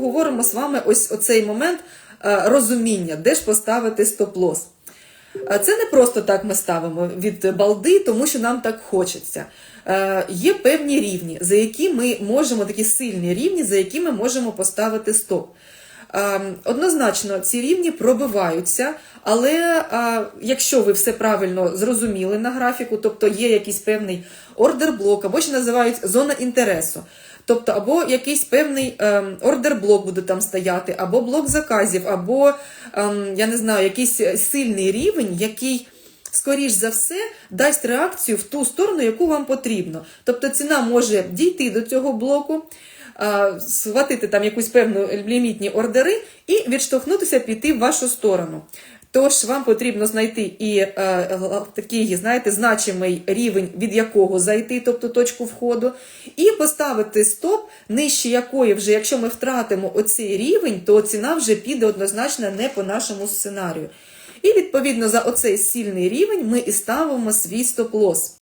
поговоримо з вами ось оцей момент е, розуміння, де ж поставити стоп-лос. Е, Це не просто так ми ставимо від балди, тому що нам так хочеться. Е, Є певні рівні, за які ми можемо, такі сильні рівні, за які ми можемо поставити стоп. Е, Однозначно, ці рівні пробиваються, але е, якщо ви все правильно зрозуміли на графіку, тобто є якийсь певний ордер-блок, або ще називають зона інтересу. Тобто, або якийсь певний ем, ордер-блок буде там стояти, або блок заказів, або ем, я не знаю, якийсь сильний рівень, який, скоріш за все, дасть реакцію в ту сторону, яку вам потрібно. Тобто ціна може дійти до цього блоку, схватити там якусь певну лімітні ордери і відштовхнутися, піти в вашу сторону. Тож вам потрібно знайти і е, такий, знаєте, значимий рівень, від якого зайти, тобто точку входу, і поставити стоп, нижче якої вже, якщо ми втратимо оцей рівень, то ціна вже піде однозначно не по нашому сценарію. І відповідно за оцей сильний рівень ми і ставимо свій стоп-лос.